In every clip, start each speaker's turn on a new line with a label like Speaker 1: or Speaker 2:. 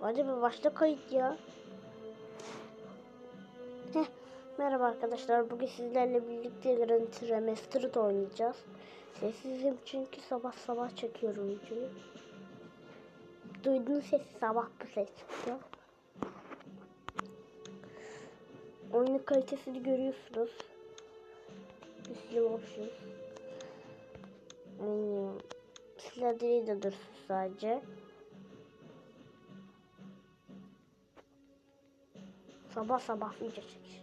Speaker 1: Hadi bir başla kayıt ya. Heh, merhaba arkadaşlar. Bugün sizlerle birlikte Grand Remastered oynayacağız. Sessizim çünkü sabah sabah çekiyorum videoyu. Duyduğunuz ses sabah bu ses çıkıyor. Oyunun kalitesini görüyorsunuz. Bir sürü option. Yani, silah dili de dursun sadece. Sabah sabah video çekiş.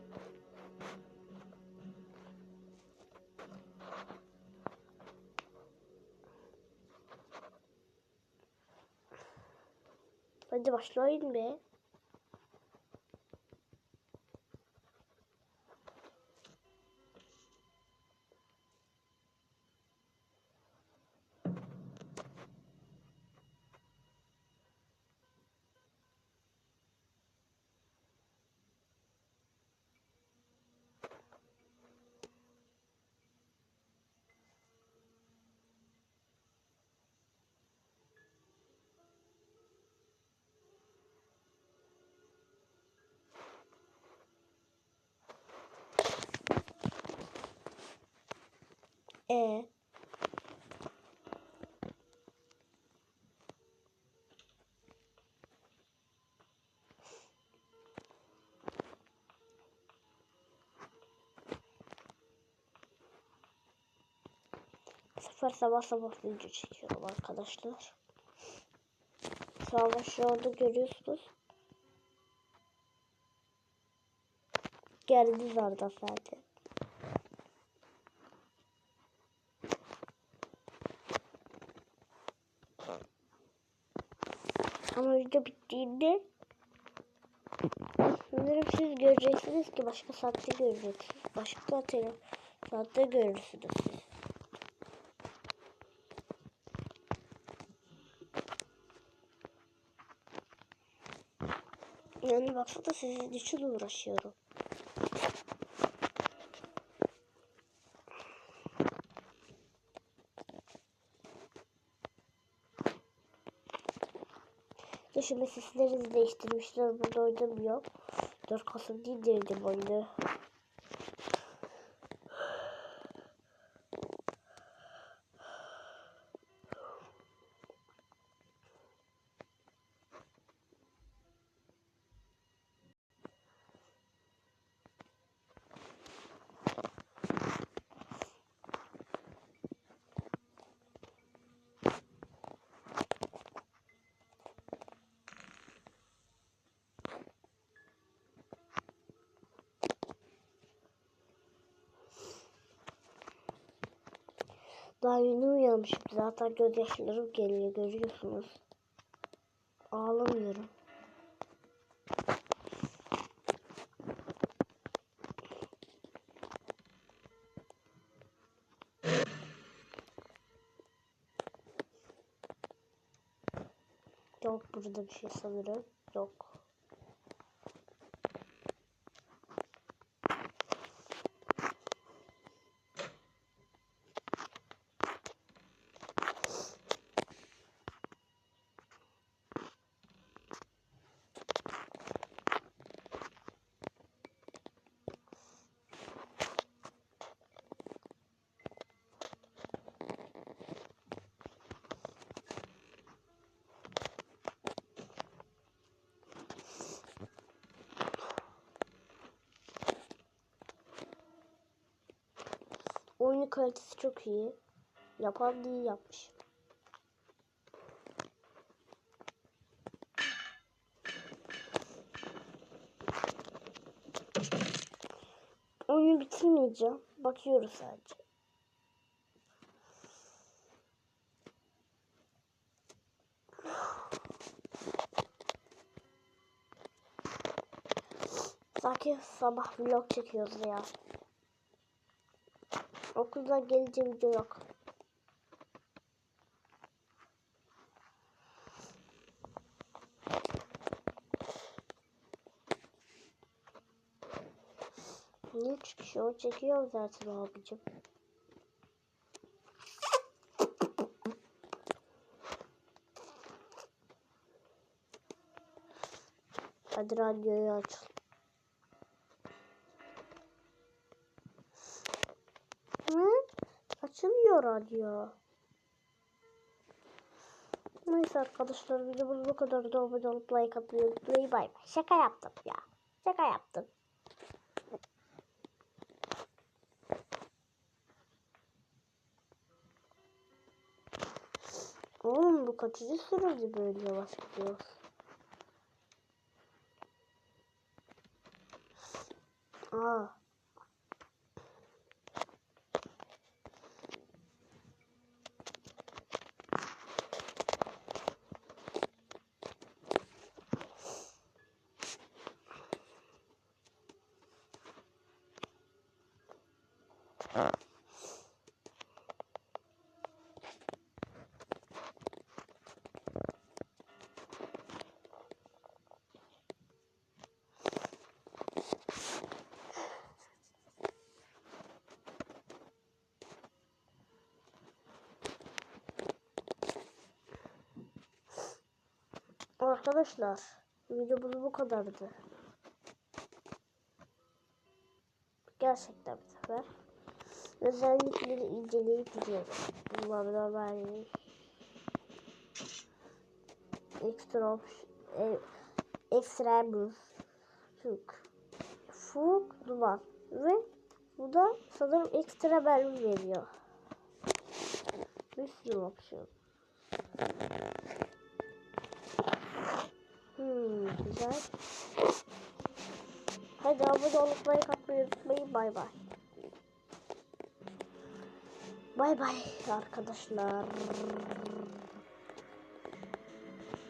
Speaker 1: Hadi başlayın be. E sefer sabah sabah video çekiyorum arkadaşlar. Sabah şu görüyorsunuz. Geldi orada zaten. Ama video bittiğinde sanırım siz göreceksiniz ki başka saatte göreceksiniz. Başka saatte görürsünüz siz. Yani baksana sizin için uğraşıyorum. Dışında sesleri de değiştirmişler. Burada oynamıyor. 4 Kasım değil dedim oyunu. Daha yeni uyanmışım. Zaten gözyaşlarım geliyor. Görüyorsunuz. Ağlamıyorum. Yok burada bir şey sanırım. Yok. Oyunun kalitesi çok iyi. Yapan iyi yapmış. Oyunu bitirmeyeceğim. Bakıyoruz sadece. Sanki sabah vlog çekiyoruz ya. Okuldan gelince video yok. Niye çünkü show çekiyor zaten abicim. Hadi radyoyu aç. Açılmıyor radyo. Neyse arkadaşlar videomuz bu kadar da abone olup like atmayı unutmayın. Bay bay. Şaka yaptım ya. Şaka yaptım. Oğlum bu kaçıncı sürede böyle yavaş gidiyor? Aa. Arkadaşlar videomuz bu kadardı. Gerçekten bu sefer. Özellikleri inceleyip gidiyorum. Bunlardan ben ekstra e, ekstra Fuk Fuk duman ve bu da sanırım ekstra mermi veriyor. Bir sürü opsiyon. Güzel. Hadi abone olup like atmayı unutmayın. Bay bay. Bay bay arkadaşlar.